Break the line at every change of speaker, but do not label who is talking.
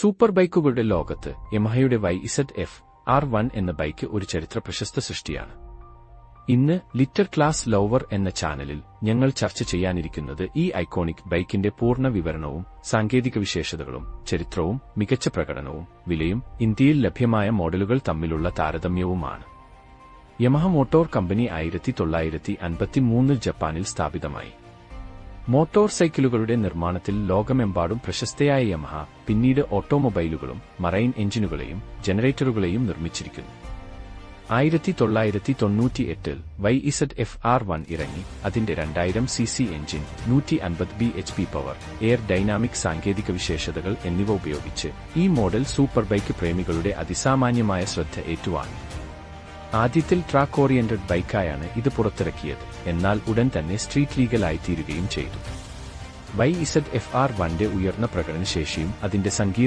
Super ബൈക്കുകളുടെ ലോകത്ത് യമഹയുടെ Y Z F R one എന്ന ബൈക്ക് ഒരു ചരിത്ര പ്രശസ്ത സൃഷ്ടിയാണ്. ഇന്ന് ലിറ്റർ ക്ലാസ് ലോവർ എന്ന ചാനലിൽ ഞങ്ങൾ ചർച്ച ചെയ്യാനിരിക്കുന്നത് ഈ ഐക്കോണിക് ബൈക്കിന്റെ പൂർണ വിവരണവും സാങ്കേതിക വിശേഷതകളും ചരിത്രവും മികച്ച പ്രകടനവും വിലയും ഇന്ത്യയിൽ ലഭ്യമായ മോഡലുകൾ തമ്മിലുള്ള താരതമ്യവുമാണ്. യമഹ മോട്ടോർ കമ്പനി ആയിരത്തി തൊള്ളായിരത്തി അൻപത്തിമൂന്നിൽ ജപ്പാനിൽ സ്ഥാപിതമായി. മോട്ടോർ സൈക്കിളുകളുടെ നിർമ്മാണത്തിൽ ലോകമെമ്പാടും പ്രശസ്തയായ യമഹ പിന്നീട് ഓട്ടോമൊബൈലുകളും മറൈൻ എഞ്ചിനുകളെയും ജനറേറ്ററുകളെയും നിർമ്മിച്ചിരിക്കുന്നു. ആയിരത്തി തൊള്ളായിരത്തി തൊണ്ണൂറ്റിയെട്ടിൽ Y Z F R one ഇറങ്ങി. അതിന്റെ രണ്ടായിരം സി സി എഞ്ചിൻ നൂറ്റി അൻപത് B H P power aerodynamic സാങ്കേതിക വിശേഷതകൾ എന്നിവ ഉപയോഗിച്ച് ഈ മോഡൽ സൂപ്പർ ബൈക്ക് പ്രേമികളുടെ അതിസാമാന്യമായ ശ്രദ്ധ ഏറ്റുവാങ്ങി. ആദ്യത്തിൽ ട്രാക്ക് ഓറിയന്റഡ് ബൈക്കായാണ് ഇത് പുറത്തിറക്കിയത്. എന്നാൽ ഉടൻ തന്നെ സ്ട്രീറ്റ് ലീഗലായിത്തീരുകയും ചെയ്തു. വൈ ഇസഡ് എഫ് ആർ വണ്ടെ ഉയർന്ന പ്രകടനശേഷിയും അതിന്റെ സങ്കീർണ